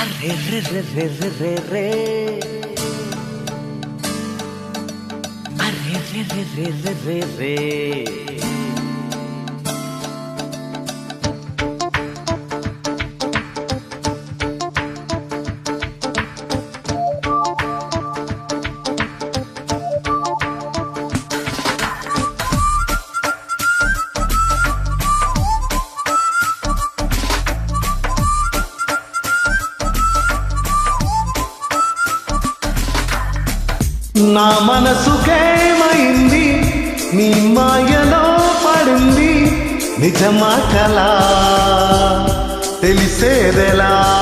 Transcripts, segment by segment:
Arre, re, re, re, re, re, re. Arre, re, re, re, re, re, re. నా మనసుకేమైంది? నీ మాయలో పడింది నిజమా కలా తెలిసేదెలా?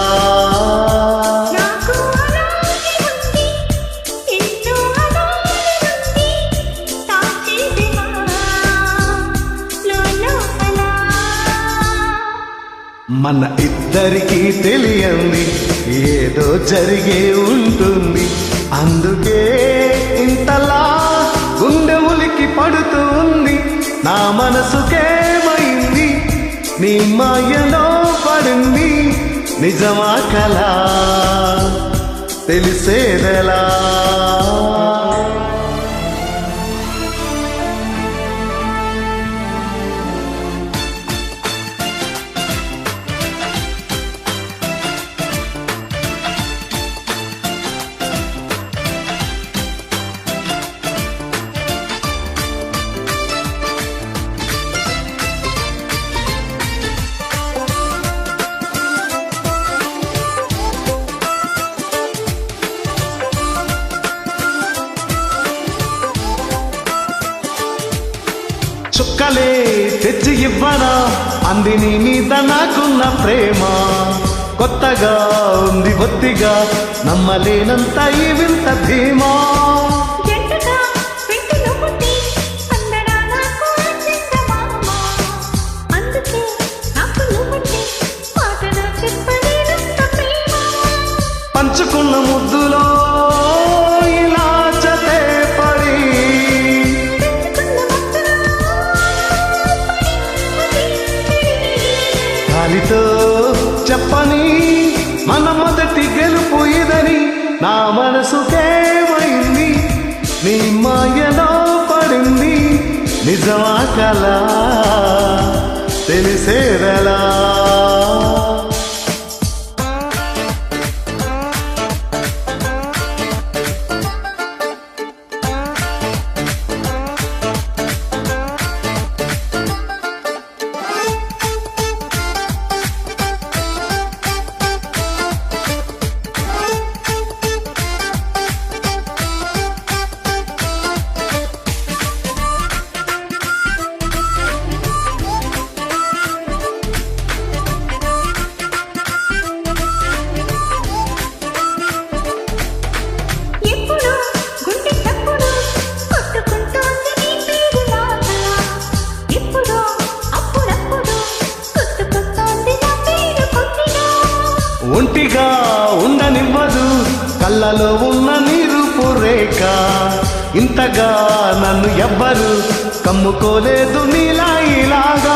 మన ఇద్దరికి తెలియంది ఏదో జరిగే ఉంటుంది. అందుకే ఇంతలా గుండె ఉలికి పడుతూ ఉంది. నా మనసుకేమైంది? నీ మాయలో పడింది. నిజమా కళ తెలిసేదెలా? చుక్కలే తెచ్చి ఇవ్వనా? అంది నీ మీద నాకున్న ప్రేమ కొత్తగా ఉంది బొత్తిగా నమ్మలేనంత ఈ వింత ధీమా గాలితో చెప్పని మన మొదటి గెలుపు ఇదని నా మనసుకేమైంది నీ మాయలో పడింది నిజమా కలా? తెలిసేదలా? కళ్ళలో ఉన్న నీరు రేఖ ఇంతగా నన్ను ఎవ్వరు కమ్ముకోలేదు నీలా ఇలాగా.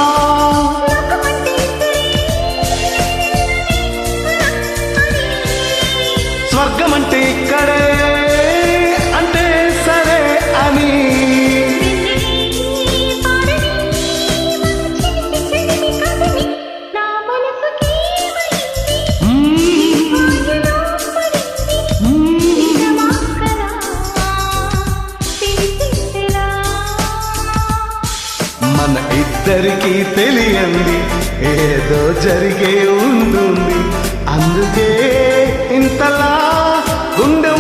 మన ఇద్దరికి తెలియంది ఏదో జరిగే ఉంటుంది. అందుకే ఇంతలా గుండె